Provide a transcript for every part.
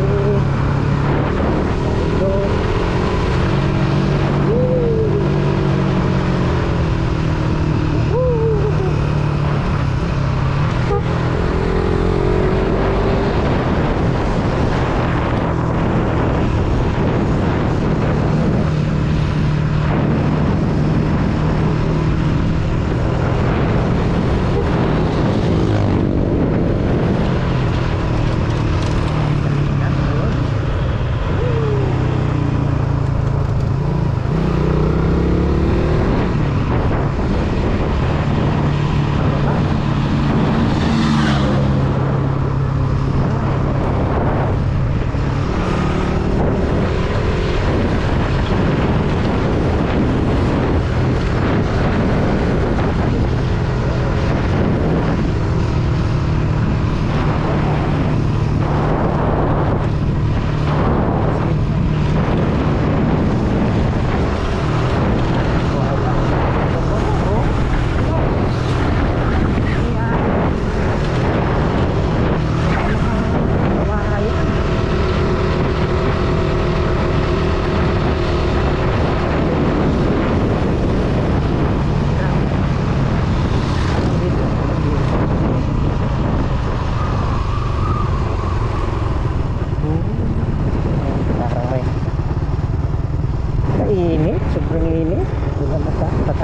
you.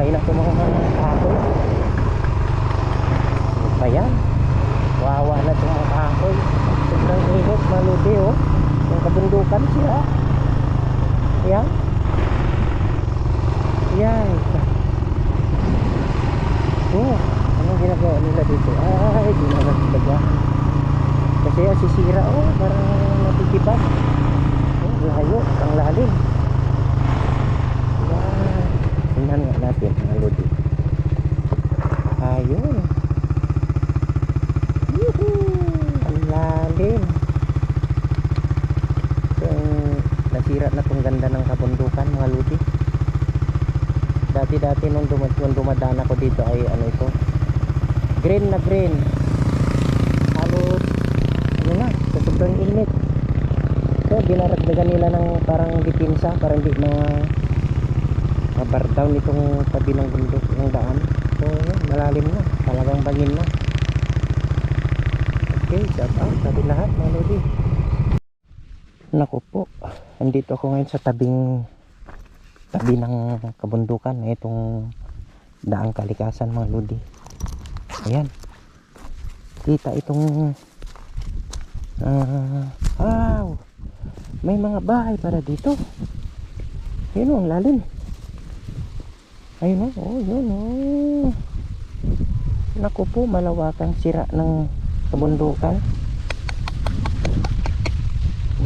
Kumain ako mga kahoy. Ano ba yan? Wawa na itong mga kahoy. Sobrang init, maluti oh. Yung kabundukan siya. Yan. Yan. Oh, anong ginagawa nila dito? Ay, di na nagtaga. Kasi asisira oh, parang natitipan. Oh, layo, ang lalim. Yan. Tingnan nga natin mga lodi. Ayun. Ang lalim. Ang nasira na tong ganda ng kabundukan mga lodi. Dati-dati nung, dumad, nung dumadaan ako dito ay ano ito. Green na green. Halos ano na, sa sobrang init. So, dinaragdagan nila ng parang depensa para hindi ma mabar down itong tabi ng bundok ng daan. So, yun, malalim na. Talagang bangin na. Okay, shout out sabi lahat mga lodi. Naku po, andito ako ngayon sa tabing tabi ng kabundukan na itong daang kalikasan mga lodi. Ayan. Kita itong ah wow. May mga bahay para dito. Yun ang lalim. Ayun oh, oh yun oh. Naku po, malawakang sira ng kabundukan.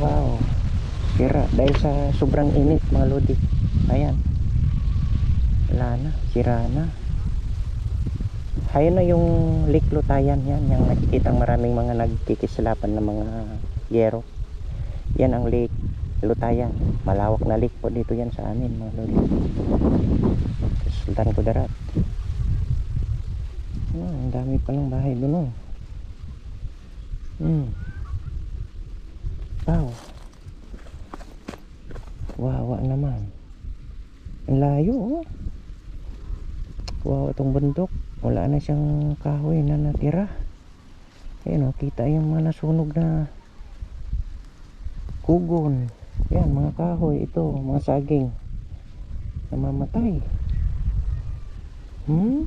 Wow. Sira dahil sa sobrang init mga lodi. Ayan. Wala na, sira na. Ayun na yung Lake Lutayan yan, yung nakikita maraming mga nagkikislapan ng mga yero. Yan ang Lake Lutayan. Malawak na lake po dito yan sa amin mga lodi. Sultan Kudarat. Ah, ang dami palang bahay doon oh. Hmm. Wow. Wawa naman. Ang layo oh. Wow, itong bundok. Wala na siyang kahoy na natira. Ayan oh, kita yung mga nasunog na kugon. Yan, mga kahoy. Ito, mga saging. Namamatay. Hmm?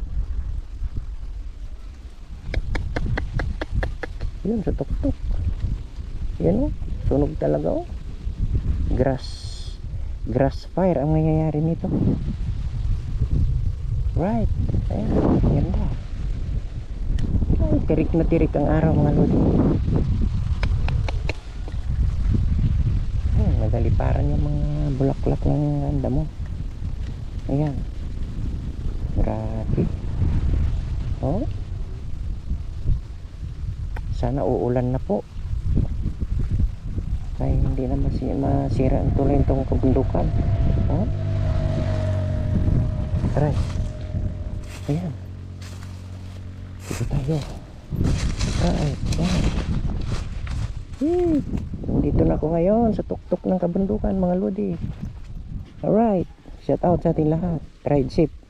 Yun, sa tuktok. Yan oh, sunog talaga oh. Grass. Grass fire ang nangyayari nito. Right. Ayan, ganda. Ay, tirik na tirik ang araw mga lodi. Nagaliparan yung mga bulaklak ng ganda mo. Ayan. Grabe. Oh. Sana uulan na po. Kaya hindi na masi masira ang tuloy itong kabundukan. Oh. Aray. Ayan. Dito tayo. Right. Ayan. Hmm. Dito na ako ngayon sa tuktok ng kabundukan mga lodi. Alright. Shout out sa ating lahat. Ride safe.